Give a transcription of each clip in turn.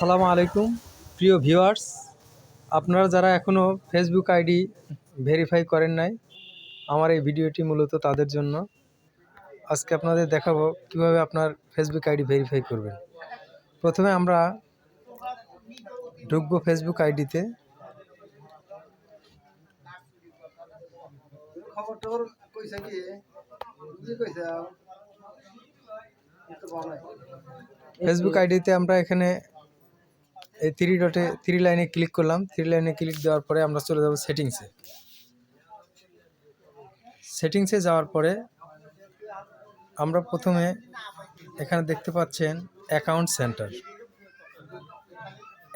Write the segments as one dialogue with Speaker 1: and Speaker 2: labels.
Speaker 1: আসসালামু আলাইকুম প্রিয় ভিউয়ার্স। আপনারা যারা এখনও ফেসবুক আইডি ভেরিফাই করেন নাই আমার এই ভিডিওটি মূলত তাদের জন্য। আজকে আপনাদের দেখাবো কীভাবে আপনার ফেসবুক আইডি ভেরিফাই করবেন। প্রথমে আমরা ঢুকবো ফেসবুক আইডিতে। ফেসবুক আইডিতে আমরা এখানে এই থ্রি ডটে থ্রি লাইনে ক্লিক করলাম। থ্রি লাইনে ক্লিক দেওয়ার পরে আমরা চলে যাব সেটিংসে সেটিংসে যাওয়ার পরে আমরা প্রথমে এখানে দেখতে পাচ্ছেন অ্যাকাউন্ট সেন্টার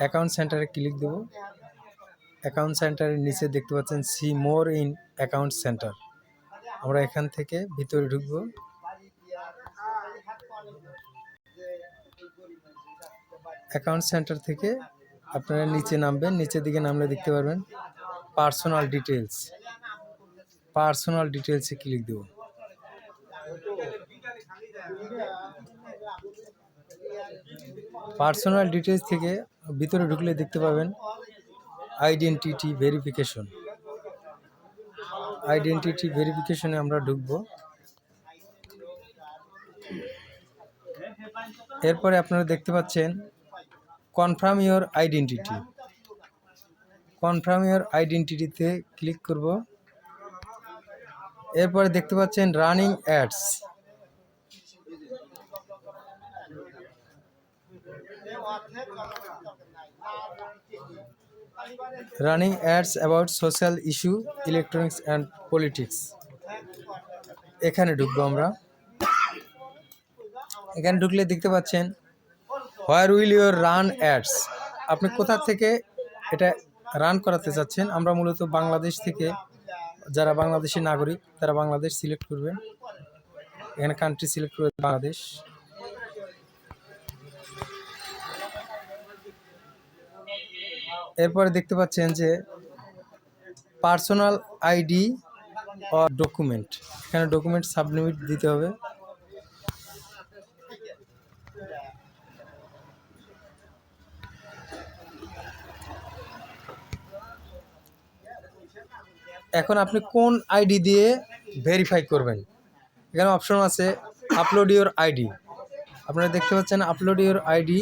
Speaker 1: অ্যাকাউন্ট সেন্টারে ক্লিক দেব। অ্যাকাউন্ট সেন্টারের নিচে দেখতে পাচ্ছেন see more in account centre আমরা এখান থেকে ভিতরে ঢুকবো। অ্যাকাউন্ট সেন্টার থেকে আপনারা নিচে নামবেন, নিচের দিকে নামলে দেখতে পারবেন পার্সোনাল ডিটেলস পার্সোনাল ডিটেলসে ক্লিক দেব। পার্সোনাল ডিটেলস থেকে ভিতরে ঢুকলে দেখতে পাবেন আইডেন্টিটি ভেরিফিকেশন। আইডেন্টিটি ভেরিফিকেশনে আমরা ঢুকবো। এরপরে আপনারা দেখতে পাচ্ছেন confirm your identity confirm your আইডেন্টিটিতে click করব। এরপরে দেখতে পাচ্ছেন running ads running ads about social issue electronics and politics এখানে ঢুকবো আমরা। এখানে ঢুকলে দেখতে পাচ্ছেন where will your run ads? আপনি কোথা থেকে এটা রান করাতে চাচ্ছেন আমরা মূলত বাংলাদেশ থেকে যারা বাংলাদেশি নাগরিক, তারা বাংলাদেশ সিলেক্ট করবেন। এখানে কান্ট্রি সিলেক্ট করবে বাংলাদেশ। এরপরে দেখতে পাচ্ছেন যে পার্সোনাল আইডি ডকুমেন্ট এখানে ডকুমেন্ট সাবমিট দিতে হবে। এখন আপনি কোন আইডি দিয়ে ভেরিফাই করবেন? এখানে অপশন আছে আপলোড ইওর আইডি আপনারা দেখতে পাচ্ছেন upload your ID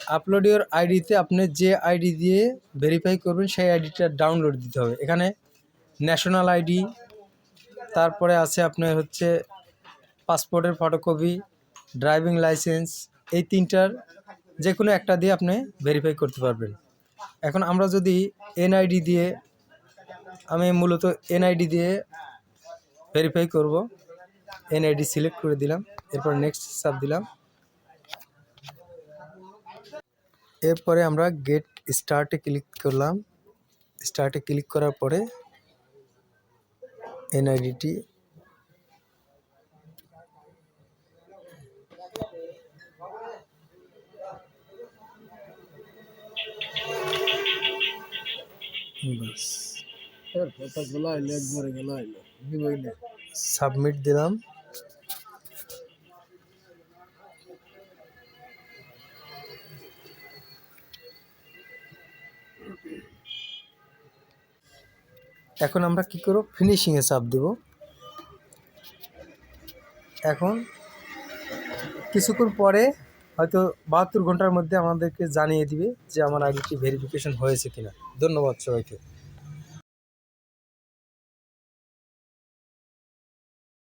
Speaker 1: upload your আইডিতে আপনি যে আইডি দিয়ে ভেরিফাই করবেন, সেই আইডিটা ডাউনলোড দিতে হবে। এখানে ন্যাশনাল আইডি তারপরে আছে আপনার হচ্ছে পাসপোর্টের ফটোকপি ড্রাইভিং লাইসেন্স এই তিনটার যে কোনো একটা দিয়ে আপনি ভেরিফাই করতে পারবেন। এখন আমরা যদি এনআইডি দিয়ে আমি মূলত এনআইডি দিয়ে ভেরিফাই করব। এনআইডি সিলেক্ট করে দিলাম, এরপর নেক্সট সাব দিলাম। এরপরে আমরা গেট স্টার্টে ক্লিক করলাম। স্টার্টে ক্লিক করার পরে এনআইডিটি বাস।
Speaker 2: এর কথা গুলো একবারে গেল আইলো। দিবইলে
Speaker 1: সাবমিট দিলাম। এখন আমরা কি করব? ফিনিশিংয়ে চাপ দেব। এখন কিছুক্ষণ পরে হয়তো বাহাত্তর ঘণ্টার মধ্যে আমাদেরকে জানিয়ে দিবে যে আমার আগে কি ভেরিফিকেশন হয়েছে কিনা। ধন্যবাদ সবাইকে।